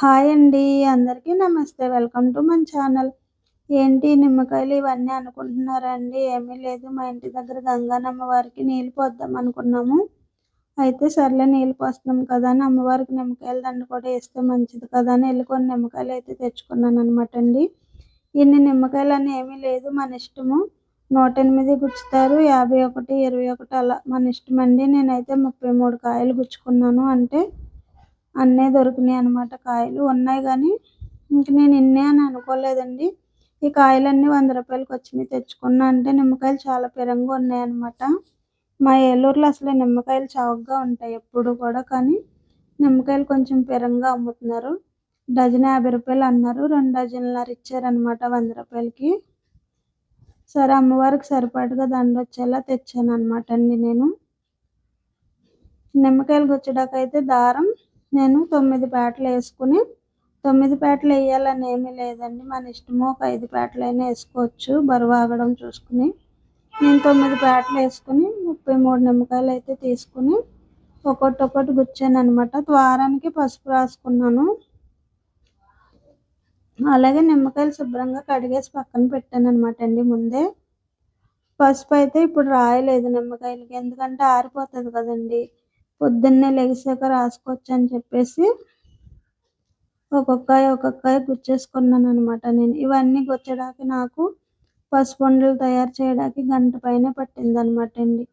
Hi అండి అందరికీ నమస్తే. వెల్కమ్ టు మన ఛానల్. ఏంటి నిమ్మకాయలు ఇవన్నీ అనుకుంటున్నారా అండి ఏమీ లేదు మా ఇంటి దగ్గర గంగానమ్మ వారికి నీళ్ళు పోద్దాం అనుకున్నాము. అయితే సర్లే నీళ్ళు పోస్తున్నాం కదా అని అమ్మవారికి నిమ్మకాయల దండ కూడా వేస్తే మంచిది కదా అని వెళ్ళి కొన్ని నిమ్మకాయలు అయితే తెచ్చుకున్నాను అనమాట అండి. ఇన్ని నిమ్మకాయలు అని ఏమీ లేదు మన ఇష్టము. నూట ఎనిమిది గుచ్చుతారు యాభై ఒకటి ఇరవై ఒకటి అలా మన ఇష్టం అండి నేనైతే ముప్పై మూడు కాయలు గుచ్చుకున్నాను. అంటే అన్నీ దొరికినాయి అనమాట కాయలు. ఉన్నాయి కానీ ఇంక నేను ఇన్నే అని అనుకోలేదండి. ఈ కాయలన్నీ వంద రూపాయలకి వచ్చినాయి. తెచ్చుకున్నా అంటే నిమ్మకాయలు చాలా పెరంగా ఉన్నాయన్నమాట మా ఏలూరులో అసలు నిమ్మకాయలు చౌకగా ఉంటాయి ఎప్పుడు కూడా కానీ నిమ్మకాయలు కొంచెం పిరంగా అమ్ముతున్నారు. డజన్ యాభై రూపాయలు అన్నారు. రెండు డజన్లన్నర ఇచ్చారనమాట వంద రూపాయలకి. సరే అమ్మవారికి సరిపాటుగా దండ వచ్చేలా తెచ్చాను అనమాట అండి నేను. నిమ్మకాయలు గుచ్చడాకైతే దారం నేను తొమ్మిది పేటలు వేసుకుని తొమ్మిది పేటలు వేయాలని ఏమీ లేదండి. మన ఇష్టము ఒక ఐదు పేటలైనా అయినా వేసుకోవచ్చు. బరువు ఆగడం చూసుకుని నేను తొమ్మిది పేటలు వేసుకుని ముప్పై మూడు నిమ్మకాయలు అయితే తీసుకుని ఒక్కొక్కటి ఒక్కటి గుచ్చాను అనమాట ద్వారానికి పసుపు రాసుకున్నాను. అలాగే నిమ్మకాయలు శుభ్రంగా కడిగేసి పక్కన పెట్టాను అనమాట అండి ముందే. పసుపు అయితే ఇప్పుడు రాయలేదు నిమ్మకాయలకి. ఎందుకంటే ఆరిపోతుంది కదండి. పొద్దున్నే లెగిసాక రాసుకోవచ్చు అని చెప్పేసి ఒక్కొక్కాయ ఒక్కొక్కాయ గుచ్చేసుకున్నాను అనమాట నేను. ఇవన్నీ గుచ్చడానికి నాకు పసుపుండలు తయారు చేయడానికి గంట పైన పట్టింది అనమాట అండి.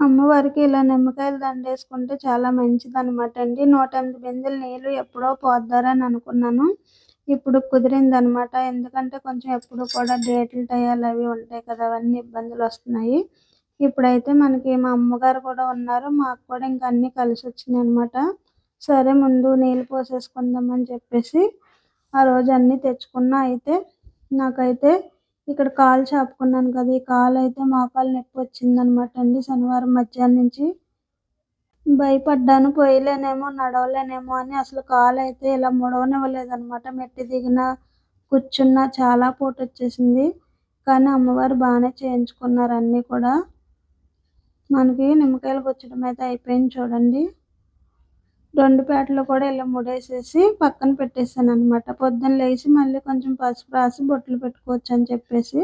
అమ్మవారికి ఇలా నిమ్మకాయలు దండేసుకుంటే చాలా మంచిది అనమాట అండి. నూట ఎనిమిది బిందెలు నీళ్ళు ఎప్పుడో పోద్దారని అనుకున్నాను. ఇప్పుడు కుదిరింది అనమాట ఎందుకంటే కొంచెం ఎప్పుడు కూడా డేట్లు టయాలు అవి ఉంటాయి కదా అవన్నీ ఇబ్బందులు వస్తున్నాయి. ఇప్పుడైతే మనకి మా అమ్మగారు కూడా ఉన్నారు. మాకు కూడా ఇంకా అన్నీ కలిసి వచ్చినాయి అనమాట సరే ముందు నీళ్ళు పోసేసుకుందామని చెప్పేసి ఆ రోజు అన్నీ తెచ్చుకున్నా. అయితే నాకైతే ఇక్కడ కాలు చాపుకున్నాను కదా ఈ కాలు అయితే మోకాలు నొప్పి వచ్చిందనమాట అండి శనివారం మధ్యాహ్నం నుంచి. భయపడ్డాను పోయలేనేమో నడవలేనేమో అని అసలు కాలు అయితే ఇలా ముడవనివ్వలేదనమాట మెట్టి దిగిన కూర్చున్న చాలా పోటు వచ్చేసింది. కానీ అమ్మవారు బాగానే చేయించుకున్నారు అన్నీ కూడా. మనకి నిమ్మకాయలు గుచ్చడం అయితే అయిపోయింది చూడండి. రెండు పేటలు కూడా ఇలా ముడేసేసి పక్కన పెట్టేసాను అనమాట పొద్దున్న లేచి మళ్ళీ కొంచెం పసుపు రాసి బొట్లు పెట్టుకోవచ్చు అని చెప్పేసి.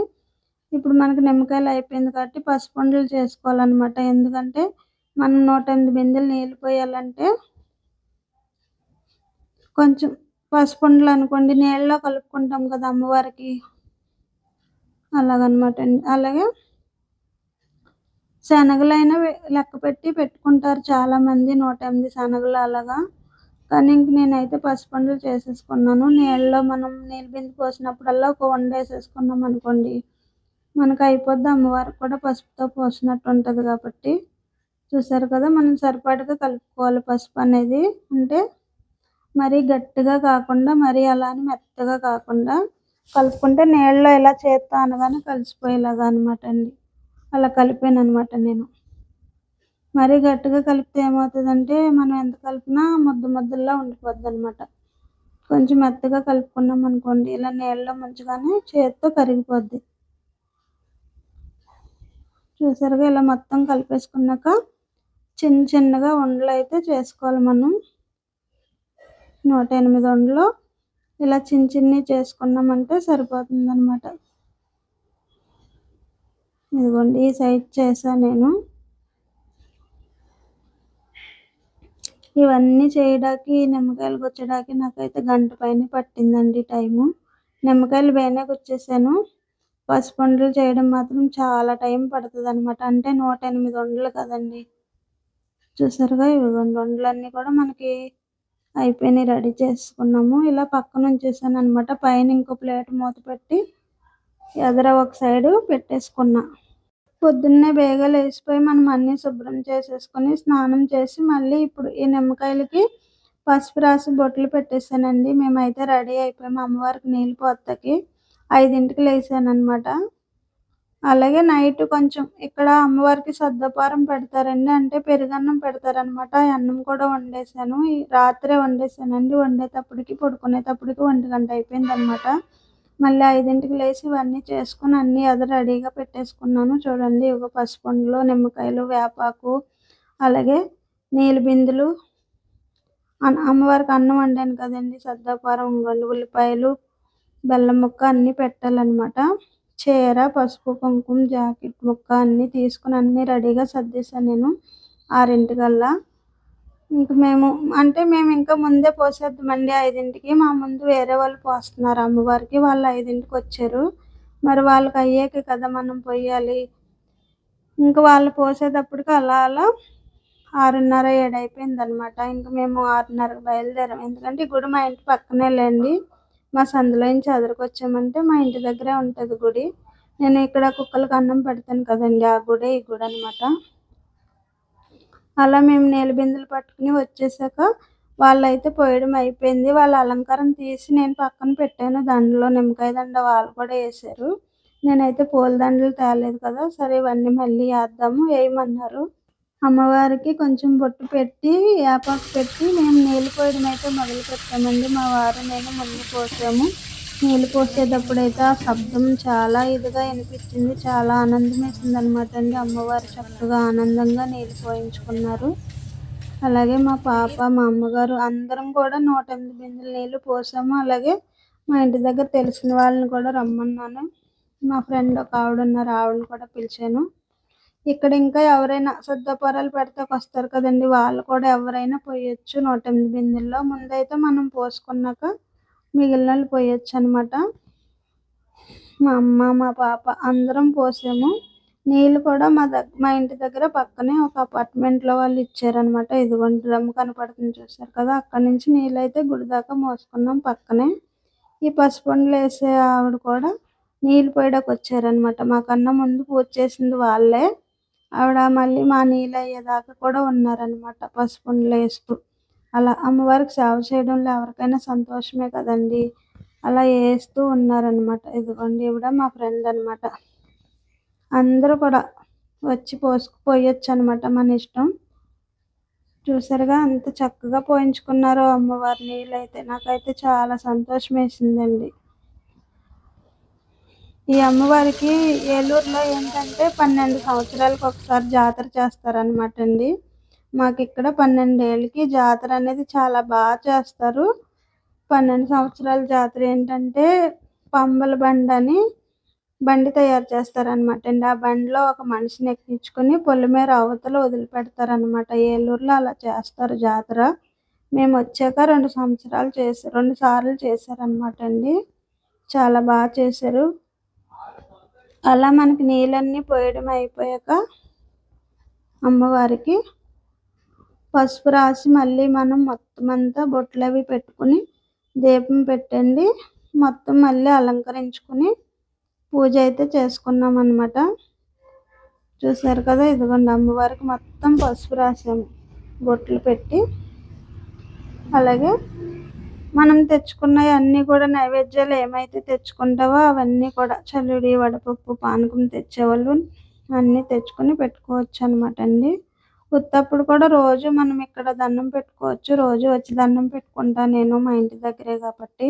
ఇప్పుడు మనకి నిమ్మకాయలు అయిపోయింది కాబట్టి పసుపు ఉండలు చేసుకోవాలన్నమాట. ఎందుకంటే మనం నూట ఎనిమిది బిందెలు నీళ్ళు పోయాలంటే కొంచెం పసుపు ఉండలు అనుకోండి నీళ్ళలో కలుపుకుంటాం కదా అమ్మవారికి. అలాగనమాట అండి. అలాగే శనగలైనా లెక్క పెట్టి పెట్టుకుంటారు చాలామంది నూట ఎనిమిది శనగలు అలాగా. కానీ ఇంక నేనైతే పసుపండులు చేసేసుకున్నాను. నీళ్ళలో మనం నీళ్ళు బిందు పోసినప్పుడల్లా ఒక వండ వేసేసుకున్నాం అనుకోండి మనకు అయిపోద్ది అమ్మవారికి కూడా పసుపుతో పోసినట్టు ఉంటుంది కాబట్టి. చూసారు కదా మనం సరిపాటుగా కలుపుకోవాలి పసుపు అనేది. అంటే మరీ గట్టిగా కాకుండా మరీ అలా అని మెత్తగా కాకుండా కలుపుకుంటే నీళ్ళలో ఇలా చేత్తో అనగానే కలిసిపోయేలాగా అనమాట అండి. అలా కలిపాను అనమాట నేను. మరీ గట్టిగా కలిపితే ఏమవుతుందంటే మనం ఎంత కలిపినా ముద్ద ముద్దల్లా ఉండిపోద్ది అనమాట కొంచెం మెత్తగా కలుపుకున్నాం అనుకోండి ఇలా నీళ్ళలో ముంచగానే చేతితో కరిగిపోద్ది. చూసారుగా ఇలా మొత్తం కలిపేసుకున్నాక చిన్న చిన్నగా ఉండలు అయితే చేసుకోవాలి మనం. నూట ఎనిమిది ఉండలు ఇలా చిన్న చిన్నవి చేసుకున్నామంటే సరిపోతుంది అనమాట ఇదిగోండి ఈ సైజ్ చేశాను నేను. ఇవన్నీ చేయడానికి నిమ్మకాయలు గుచ్చడానికి నాకైతే గంట పైన పట్టిందండి టైము. నిమ్మకాయలు వేనే గుచ్చేసాను. పసుపుండలు చేయడం మాత్రం చాలా టైం పడుతుంది అనమాట అంటే నూట ఎనిమిది వండలు కదండి. చూసారుగా ఇవి వండలన్నీ కూడా మనకి అయిపోయినాయి రెడీ చేసుకున్నాము. ఇలా పక్కన ఉంచేసాను అనమాట పైన ఇంకో ప్లేట్ మూత పెట్టి ఎదర ఒక సైడు పెట్టేసుకున్నా. పొద్దున్నే బేగలు లేచిపోయి మనం అన్నీ శుభ్రం చేసేసుకొని స్నానం చేసి మళ్ళీ ఇప్పుడు ఈ నిమ్మకాయలకి పసుపు రాసి బొట్లు పెట్టేసానండి మేమైతే రెడీ అయిపోయాము అమ్మవారికి నీళ్ళు పోతకి ఐదింటికి లేసాను అలాగే నైట్ కొంచెం ఇక్కడ అమ్మవారికి సద్దపారం పెడతారండి. అంటే పెరుగన్నం పెడతారనమాట అన్నం కూడా వండేసాను రాత్రే వండేసానండి వండేటప్పటికి పడుకునేటప్పటికి ఒంటి గంట అయిపోయింది అనమాట మళ్ళీ ఐదింటికి లేచి ఇవన్నీ చేసుకుని అన్నీ అది రెడీగా పెట్టేసుకున్నాను. చూడండి ఒక పసుపండులో నిమ్మకాయలు వేపాకు అలాగే నీళ్ళు బిందులు. అమ్మవారికి అన్నం వండాను కదండి సద్దాపారం రెండు ఉల్లిపాయలు బెల్లం ముక్క అన్నీ పెట్టాలన్నమాట. చీర పసుపు కుంకుమ జాకెట్ ముక్క అన్నీ తీసుకుని అన్నీ రెడీగా సర్దేశాను నేను ఆరింటికల్లా. ఇంక మేము అంటే మేము ఇంకా ముందే పోసేద్దామండి ఐదింటికి. మా ముందు వేరే వాళ్ళు పోస్తున్నారు అమ్మవారికి. వాళ్ళు ఐదింటికి వచ్చారు. మరి వాళ్ళకి అయ్యాక కదా మనం పోయాలి. ఇంకా వాళ్ళు పోసేటప్పటికి అలా అలా ఆరున్నర ఏడు అయిపోయింది అనమాట ఇంకా మేము ఆరున్నరకు బయలుదేరాం. ఎందుకంటే ఈ గుడి మా ఇంటి పక్కనే లేండి. మా సందులో నుంచి ఎదురుకొచ్చామంటే మా ఇంటి దగ్గరే ఉంటుంది గుడి. నేను ఇక్కడ కుక్కలకు అన్నం పెడతాను కదండి ఆ గుడే ఈ గుడి అనమాట అలా మేము నీళ్ళ పట్టుకుని వచ్చేసాక వాళ్ళైతే పోయడం అయిపోయింది. వాళ్ళ అలంకారం తీసి నేను పక్కన పెట్టాను. దండలో నిమ్మకాయ దండ వాళ్ళు కూడా వేసారు నేనైతే పూల దండలు తేలేదు కదా సరే ఇవన్నీ మళ్ళీ వేద్దాము వేయమన్నారు. అమ్మవారికి కొంచెం బొట్టు పెట్టి వేపాకు పెట్టి మేము నీళ్ళు పోయడం అయితే మొదలు పెట్టామండి మా వారు నేను ముందు పోసాము. నీళ్ళు పోసేటప్పుడు అయితే ఆ శబ్దం చాలా ఇదిగా వినిపించింది చాలా ఆనందం వేసింది అనమాట అండి. అమ్మవారు చక్కగా ఆనందంగా నీళ్ళు పోయించుకున్నారు. అలాగే మా పాప మా అమ్మగారు అందరం కూడా నూట ఎనిమిది బిందులు నీళ్ళు పోసాము. అలాగే మా ఇంటి దగ్గర తెలిసిన వాళ్ళని కూడా రమ్మన్నాను. మా ఫ్రెండ్ ఒక ఆవిడ ఉన్నారు. ఆవిడని కూడా పిలిచాను. ఇక్కడ ఇంకా ఎవరైనా శుద్ధపరాలు పెడతాకు వస్తారు కదండి. వాళ్ళు కూడా ఎవరైనా పోయొచ్చు నూట ఎనిమిది బిందెల్లో. ముందైతే మనం పోసుకున్నాక మిగిలిన వాళ్ళు పోయొచ్చు అనమాట మా అమ్మ మా పాప అందరం పోసాము. నీళ్ళు కూడా మా దగ్గర మా ఇంటి దగ్గర పక్కనే ఒక అపార్ట్మెంట్లో వాళ్ళు ఇచ్చారనమాట. ఇదిగోండి డ్రమ్ కనపడుతుంది చూసారు కదా అక్కడ నుంచి నీళ్ళు అయితే గుడి దాకా మోసుకున్నాం పక్కనే. ఈ పసుపొండలు వేసే ఆవిడ కూడా నీళ్ళు పోయడానికి వచ్చారనమాట. మాకన్నా ముందు పూజ చేసింది వాళ్ళే. ఆవిడ మళ్ళీ మా నీళ్ళు అయ్యేదాకా కూడా ఉన్నారనమాట పసుపుండలు వేస్తూ. అలా అమ్మవారికి సేవ చేయడంలో ఎవరికైనా సంతోషమే కదండి. అలా వేస్తూ ఉన్నారనమాట ఇదిగోండి ఇవిడ మా ఫ్రెండ్ అనమాట అందరూ కూడా వచ్చి పోసుకుపోయొచ్చు అనమాట మన ఇష్టం. చూసారుగా అంత చక్కగా పోయించుకున్నారు అమ్మవారి నీళ్ళు అయితే నాకైతే చాలా సంతోషం వేసిందండి ఈ అమ్మవారికి ఏలూరులో ఏంటంటే పన్నెండు సంవత్సరాలకు ఒకసారి జాతర చేస్తారనమాట అండి. మాకు ఇక్కడ పన్నెండేళ్ళకి జాతర అనేది చాలా బాగా చేస్తారు. పన్నెండు సంవత్సరాల జాతర ఏంటంటే పంబల బండి అని బండి తయారు చేస్తారనమాట అండి. ఆ బండిలో ఒక మనిషిని ఎక్కించుకొని పొలిమేర అవతల వదిలిపెడతారనమాట ఏలూరులో అలా చేస్తారు జాతర. మేము వచ్చాక రెండు సంవత్సరాలు చేశారు రెండు సార్లు చేశారనమాట అండి. చాలా బాగా చేశారు. అలా మనకి నీళ్ళన్నీ పోయడం అయిపోయాక అమ్మవారికి పసుపు రాసి మళ్ళీ మనం మొత్తం అంతా బొట్లు అవి పెట్టుకుని దీపం పెట్టండి. మొత్తం మళ్ళీ అలంకరించుకుని పూజ అయితే చేసుకున్నాం అనమాట చూసారు కదా? ఇదిగోండి అమ్మవారికి మొత్తం పసుపు రాసాము. బొట్లు పెట్టి. అలాగే మనం తెచ్చుకున్నవి అన్నీ కూడా నైవేద్యాలు ఏమైతే తెచ్చుకుంటావో అవన్నీ కూడా చల్లుడి వడపప్పు పానకం తెచ్చేవాళ్ళు అన్నీ తెచ్చుకొని పెట్టుకోవచ్చు అనమాట అండి. ఉత్తప్పుడు కూడా రోజు మనం ఇక్కడ దండం పెట్టుకోవచ్చు. రోజు వచ్చి దండం పెట్టుకుంటా నేను మా ఇంటి దగ్గరే కాబట్టి.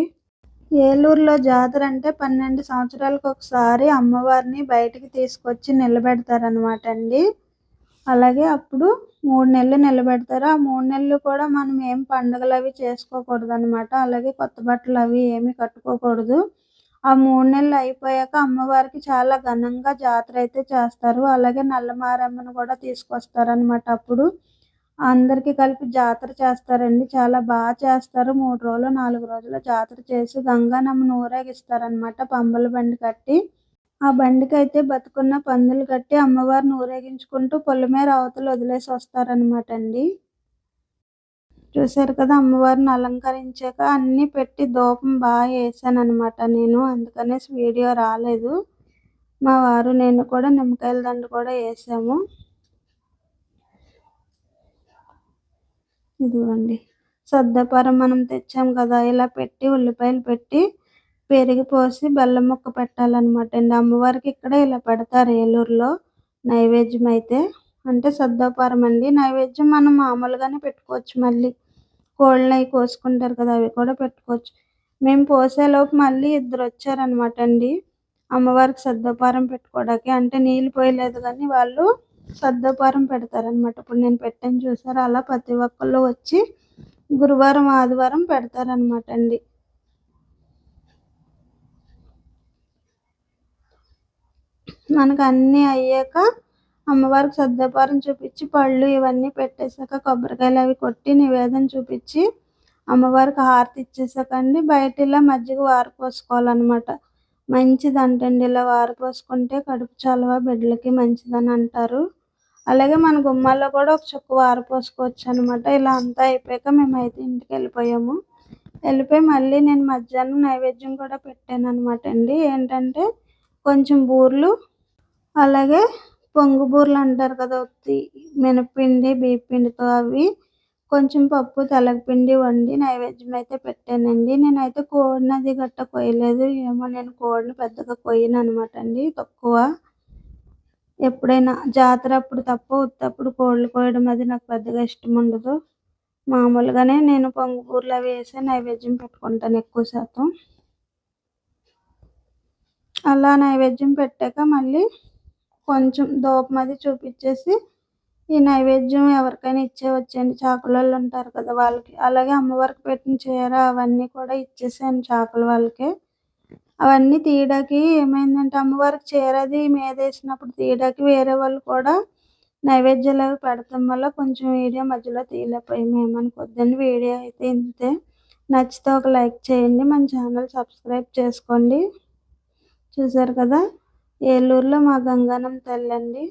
ఏలూరులో జాతర అంటే పన్నెండు సంవత్సరాలకు ఒకసారి అమ్మవారిని బయటికి తీసుకొచ్చి నిలబెడతారనమాట అండి. అలాగే అప్పుడు మూడు నెలలు నిలబెడతారు. ఆ మూడు నెలలు కూడా మనం ఏం పండుగలు అవి చేసుకోకూడదు అనమాట అలాగే కొత్త బట్టలు అవి ఏమి కట్టుకోకూడదు. ఆ మూడు నెలలు అయిపోయాక అమ్మవారికి చాలా ఘనంగా జాతర అయితే చేస్తారు. అలాగే నల్లమారమ్మను కూడా తీసుకొస్తారనమాట అప్పుడు. అందరికీ కలిపి జాతర చేస్తారండి. చాలా బాగా చేస్తారు. మూడు రోజులు నాలుగు రోజులు జాతర చేసి గంగానమ్మను ఊరేగిస్తారనమాట పంబల బండి కట్టి. ఆ బండికి అయితే బతుకున్న పందులు కట్టి అమ్మవారిని ఊరేగించుకుంటూ పొలిమేర అవతలు వదిలేసి వస్తారనమాట అండి. చూసారు కదా అమ్మవారిని అలంకరించాక అన్నీ పెట్టి దూపం బాగా వేసాను అనమాట నేను. అందుకనేసి వీడియో రాలేదు. మా వారు నేను కూడా నిమ్మకాయల దండ కూడా వేసాము. ఇదిగోండి. సద్దపారం మనం తెచ్చాం కదా ఇలా పెట్టి ఉల్లిపాయలు పెట్టి పెరిగి పోసి బెల్లం ముక్క పెట్టాలన్నమాట అండి. అమ్మవారికి ఇక్కడ ఇలా పెడతారు ఏలూరులో నైవేద్యం అయితే. అంటే సద్దాపారం అండి. నైవేద్యం మనం మామూలుగానే పెట్టుకోవచ్చు. మళ్ళీ కోళ్ళని అవి కోసుకుంటారు కదా అవి కూడా పెట్టుకోవచ్చు. మేము పోసేలోపు మళ్ళీ ఇద్దరు వచ్చారనమాట అండి. అమ్మవారికి సద్దపారం పెట్టుకోవడానికి. అంటే నీళ్ళు పోయలేదు కానీ వాళ్ళు సద్దపారం పెడతారనమాట ఇప్పుడు నేను పెట్టాను చూసారు? అలా ప్రతి ఒక్కళ్ళు వచ్చి గురువారం ఆదివారం పెడతారనమాట అండి. మనకు అన్నీ అయ్యాక అమ్మవారికి సద్దపారం చూపించి పళ్ళు ఇవన్నీ పెట్టేశాక కొబ్బరికాయలు అవి కొట్టి నివేదన చూపించి అమ్మవారికి హారతి ఇచ్చేసాకండి బయట ఇలా మజ్జిగ వారిపోసుకోవాలన్నమాట మంచిదంటండి ఇలా వారిపోసుకుంటే కడుపు చలవ బిడ్డలకి మంచిదని అంటారు. అలాగే మన గుమ్మాల్లో కూడా ఒక చుక్క వారిపోసుకోవచ్చు అనమాట ఇలా అంతా అయిపోయాక మేమైతే ఇంటికి వెళ్ళిపోయాము. వెళ్ళిపోయి మళ్ళీ నేను మధ్యాహ్నం నైవేద్యం కూడా పెట్టాను అనమాట అండి. ఏంటంటే కొంచెం బూర్లు అలాగే పొంగు బూరలు అంటారు కదా ఉత్తి మినపిండి బియ్యపిండితో అవి. కొంచెం పప్పు తెలగపిండి వండి నైవేద్యం అయితే పెట్టానండి. నేనైతే కోడిని అది గట్ట కొయ్యలేదు. ఏమో నేను కోడిని పెద్దగా కొయ్యను అనమాట అండి తక్కువ. ఎప్పుడైనా జాతర అప్పుడు తప్ప ఉత్తప్పుడు కోళ్ళు కోయడం అది నాకు పెద్దగా ఇష్టం ఉండదు. మామూలుగానే నేను పొంగు బూరలు అవి వేసి నైవేద్యం పెట్టుకుంటాను ఎక్కువ శాతం. అలా నైవేద్యం పెట్టాక మళ్ళీ కొంచెం దూపం అది చూపించేసి ఈ నైవేద్యం ఎవరికైనా ఇచ్చేవచ్చండి. చాకులలో ఉంటారు కదా వాళ్ళకి. అలాగే అమ్మవారికి పెట్టిన చీర అవన్నీ కూడా ఇచ్చేసాను చాకుల వాళ్ళకి. అవన్నీ తీయడానికి ఏమైందంటే అమ్మవారికి చీర అది మీద వేసినప్పుడు తీయడానికి వేరే వాళ్ళు కూడా నైవేద్యాలు అవి పెడతాం వల్ల కొంచెం వీడియో మధ్యలో తీయలేకపోయాము ఏమనుకోద్దండి వీడియో అయితే ఇంతే. నచ్చితే ఒక లైక్ చేయండి. మన ఛానల్ సబ్స్క్రైబ్ చేసుకోండి. చూసారు కదా? ఏలూరులో మా గంగానమ్మ తల్లి అండి